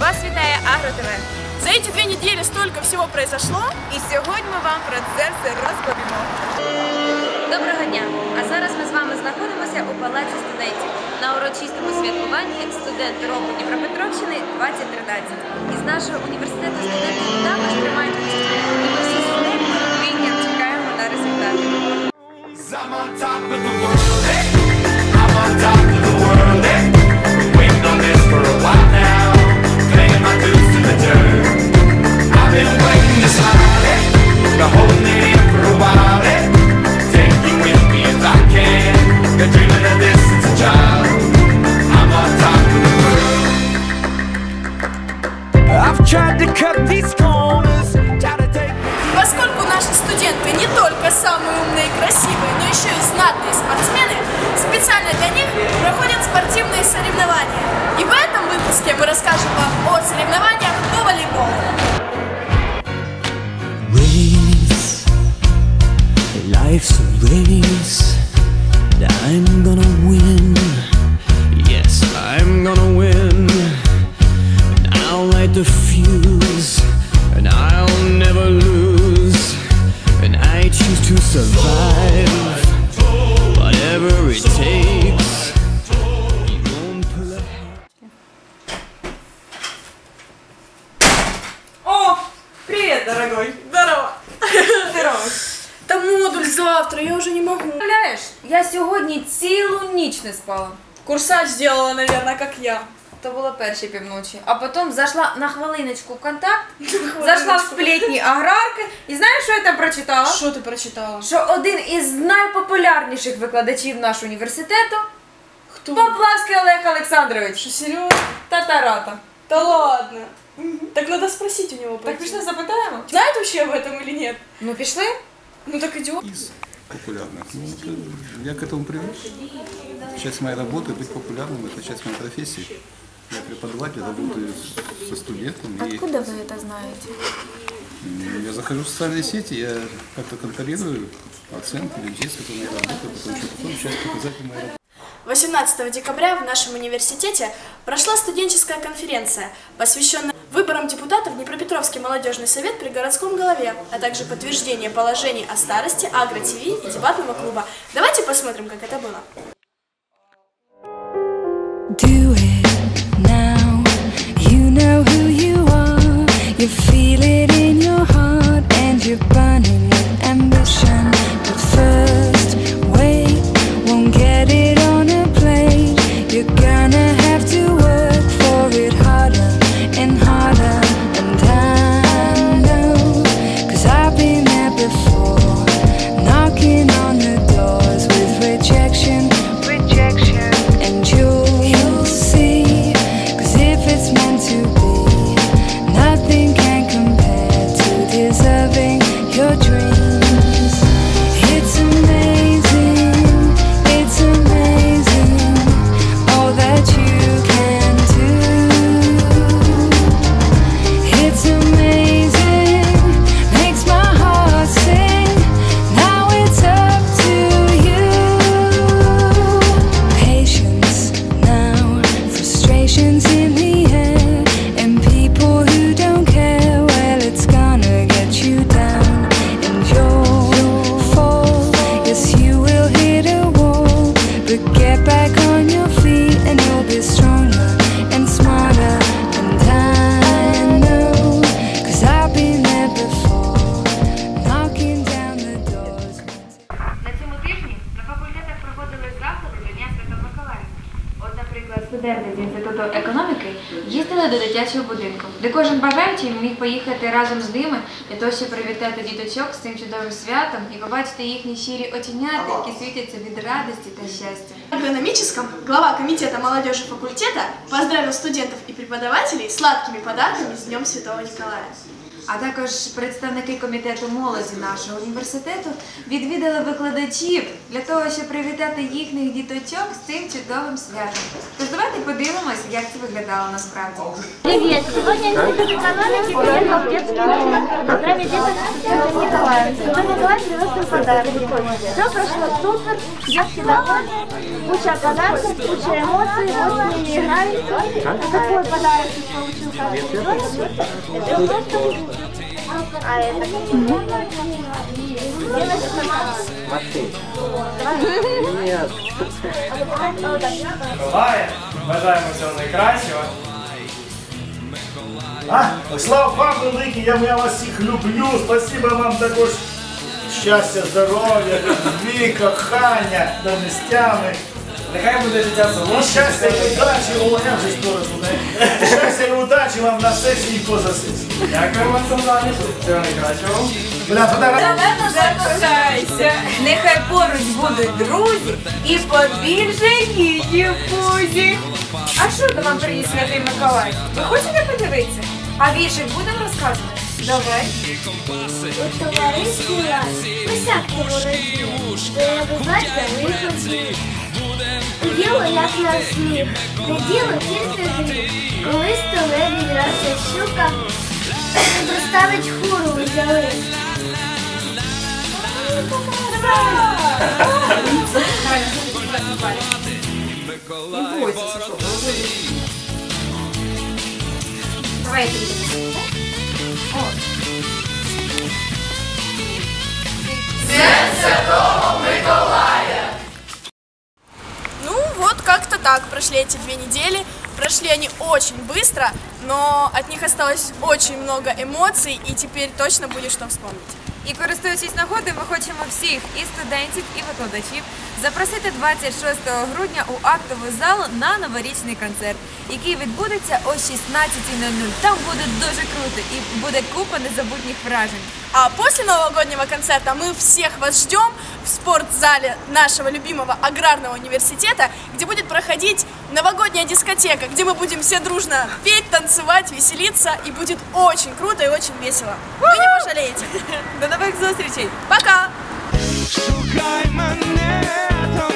Вас вітає Агро ТВ. За эти две недели столько всего произошло. І сьогодні ми вам про це все розповімо. Доброго дня! А зараз ми з вами знаходимося у Палаці студентів на урочистому святкуванні студенти року Дніпропетровщини 2013. Із нашого університету студенти також приймають участь. І ми всі з нетерпінням чекаємо на результати. Расскажем вам сьогодні цілу ніч не спала. Курсач сделала, наверное, как я. То було перші півночі. А потім зайшла на хвилиночку в контакт, зайшла в сплетні аграрки. І знаєш, що я там прочитала? Что ты прочитала? Що один із найпопулярніших викладачів нашого університету Кто? Поплавський Олег Олександрович. Что, серьезно? Татарата. Да ладно. Так надо спросить у него. Так пішли запитаємо? Знает вообще об этом или нет? Ну пішли. Ну так идем. Популярных. Ну, это- я к этому привык. Часть моей работы быть популярным, это часть моей профессии. Я преподаватель, работаю со студентами. И вы это знаете? я захожу в социальные сети, я как-то контролирую оценки людей, с которыми я работаю, потому что потом часть показателей моей работы. 18 декабря в нашем университете прошла студенческая конференция, посвященная выборам депутатов Днепропетровский молодежный совет при городском голове, а также подтверждение положений о старости, агро-ТВ и дебатного клуба. Давайте посмотрим, как это было. Do it студенти з інституту економіки їздили до дитячого будинку, де кожен бажаючий міг поїхати разом з ними для того, щоб привітати діточок з цим чудовим святом і побачити їхні щирі оченята, які світяться від радості та щастя. В агрономическом глава комитета молодежи факультета поздравил студентов и преподавателей сладкими подарками с Днем Святого Николая. А також представники комітету молоді нашого університету відвідали викладачів для того, щоб привітати їхніх діточок з цим чудовим святом. Тож давайте подивимось, як це виглядало насправді. Привіт! Сьогодні інститут економіки приїхав в поздравить деток с Святым Привез им подарки. Все прошло супер, детки довольны. Куча подарков, куча эмоций, вот с ними играли. А какой подарок ты получил? Это просто а это Миколая, бажаємо всього найкращого. А, слава вам великий, я, я вас всіх люблю. Спасибо вам також щастя, здоров'я, любві, кохання, донестями. Нехай буде життя І солодке. щастя і удачі, о, я вже сторону не. Щастя і удачі вам на сесії і поза сесії. Дякую вам, Солдати. Всього найкращого. Бля, фотограф... Закохайся, нехай поруч будуть друзі і побільше її пузі. А що до вам приніс святий Миколай? Ви хочете подивитися? А віршик будемо розказувати? Давай. У товаристві раз присядьте ворожі, то я визнаться виході. Діло як на сміх, не діло тільки гріх. Колись то лебідь раз щука, доставить хуру взяли. Давай я эти две недели. Прошли они очень быстро, но от них осталось очень много эмоций, и теперь точно будет что вспомнить. І користуючись нагодою, ми хочемо всіх і студентів, і викладачів запросити 26 грудня у актовий зал на новорічний концерт, який відбудеться о 16.00. Там буде дуже круто і буде купа незабутніх вражень. А после новогоднего концерта мы всех вас ждем в спортзале нашего любимого аграрного университета, где будет проходить новогодняя дискотека, где мы будем все дружно петь, танцевать, веселиться, и будет очень круто и очень весело. Вы не пожалеете. До нових зустрічей! Пока! Шукай мене там